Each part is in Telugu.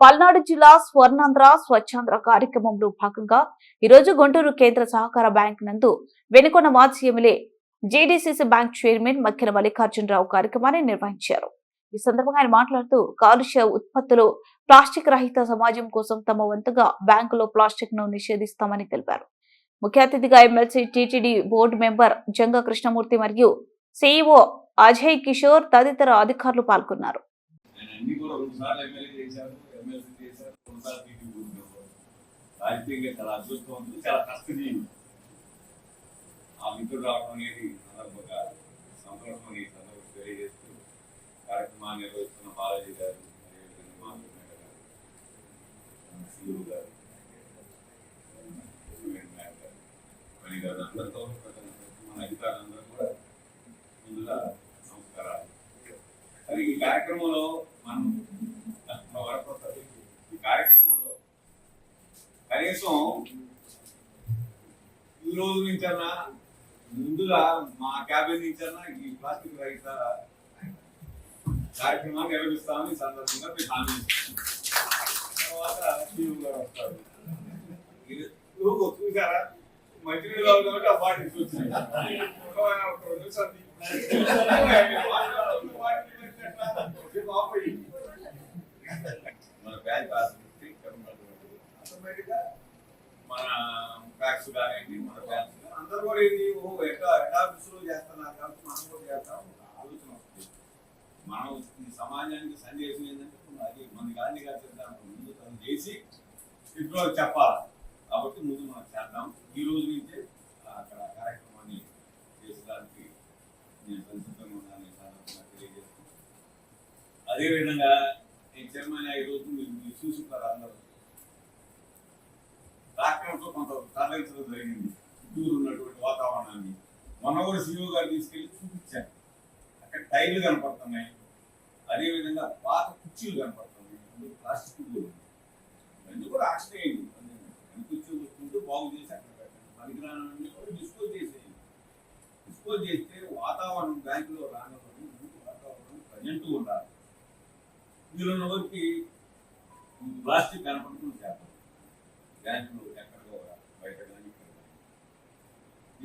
పల్నాడు జిల్లా స్వర్ణాంధ్ర స్వచ్ఛాంధ్ర కార్యక్రమంలో భాగంగా ఈరోజు గుంటూరు కేంద్ర సహకార బ్యాంక్ నందు వెనుకొన్న మాజీ MLA JDCC bank chairman Makkina Mallikarjunarao కార్యక్రమాన్ని నిర్వహించారు. ఈ సందర్భంగా ఆయన మాట్లాడుతూ కాలుష్య ఉత్పత్తులు ప్లాస్టిక్ రహిత సమాజం కోసం తమ వంతుగా బ్యాంకులో ప్లాస్టిక్ను నిషేధిస్తామని తెలిపారు. ముఖ్య అతిథిగా MLC TTD board member Janga Krishnamurthy మరియు సిఇఓ అజయ్ కిషోర్ తదితర అధికారులు పాల్గొన్నారు. ఆయన అన్ని కూడా రాజకీయంగా చాలా అదృష్టం ఉంది చాలా కష్టజీవి. ఆ మిత్రుడు రావడం అనేది సందర్భంగా సంతోషం ఈ సందర్భం తెలియజేస్తూ కార్యక్రమాన్ని నిర్వహిస్తున్న బాలాజీ గారు అదేవిధంగా మాధవనాయుడు గారు శివుడు మణి గారు అందరితో మన అధికారులందరూ కూడా ముందుగా నమస్కారాలు. అది ఈ కార్యక్రమంలో మనం మా వరప్రసాద్ ఈ కార్యక్రమంలో కనీసం ఈ రోజు నుంచన్నా ముందుగా మా క్యాబిన్ నుంచన్నా ఈ ప్లాస్టిక్ రహిత కార్యక్రమాన్ని నిర్వహిస్తామని సందర్భంగా మీకు హామీ తర్వాత సీఎం గారు వస్తారు చూసారా మంచినీళ్ళు కాబట్టి ఆ బాటిల్స్ వచ్చినాయి ఒక రెండు నిమిషాలు మన బ్యాంక్ ఆటోమేటిక్గా మన బ్యాంక్స్ కానివ్వండి మన బ్యాంక్స్ అందరూ కూడా ఇది ఓ హెడ్ ఆఫీసులో చేస్తున్నారు కాబట్టి మనం కూడా చేస్తాం ఆలోచన వస్తుంది మనం ఈ సమాజానికి సందేశం ఏంటంటే అది మన గాంధీ గారు చెప్పడానికి ముందు తను చేసి ఇంట్లో చెప్పాలి కాబట్టి ముందు మనం చేద్దాం ఈ రోజు నుంచే అక్కడ కార్యక్రమాన్ని చేసేదానికి నేను సంసిద్ధంగా ఉన్నాను ఈ సందర్భంగా తెలియజేస్తున్నాను అదేవిధంగా నేను చైర్మన్ ఈ రోజు మీరు మీరు అందరూ. కొంత జరిగింది. చుట్టూరు ఉన్నటువంటి వాతావరణాన్ని. మొన్న కూడా సీఓ గారు తీసుకెళ్ళి చూపించాను. అక్కడ టైర్లు కనపడుతున్నాయి. అదేవిధంగా పాత కుర్చీలు కనపడుతున్నాయి. ప్లాస్టిక్ కూడా ఇవన్నీ కూడా యాక్షన్ కుర్చీలు వస్తుంటే బాగు చేసి అక్కడ పెట్టండి పరికరాలన్నీ కూడా డిస్పోజ్ చేసేయండి డిస్పోజ్ చేస్తే వాతావరణం బ్యాంకులో రానప్పుడు ముందు వాతావరణం ప్రజెంట్ ఉండాలి. మీరున్న వరకు ప్లాస్టిక్ కనపడుతుంది చేపలు. బ్యాంకులో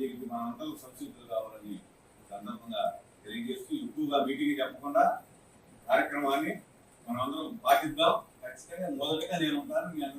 దీనికి మనందరూ సంసిద్ధులు కావాలని సందర్భంగా తెలియజేస్తూ ఎక్కువగా మీటింగ్ చెప్పకుండా కార్యక్రమాన్ని మనమందరం పాటిద్దాం. ఖచ్చితంగా మొదటగా నేను ఉంటాను మీ అందరూ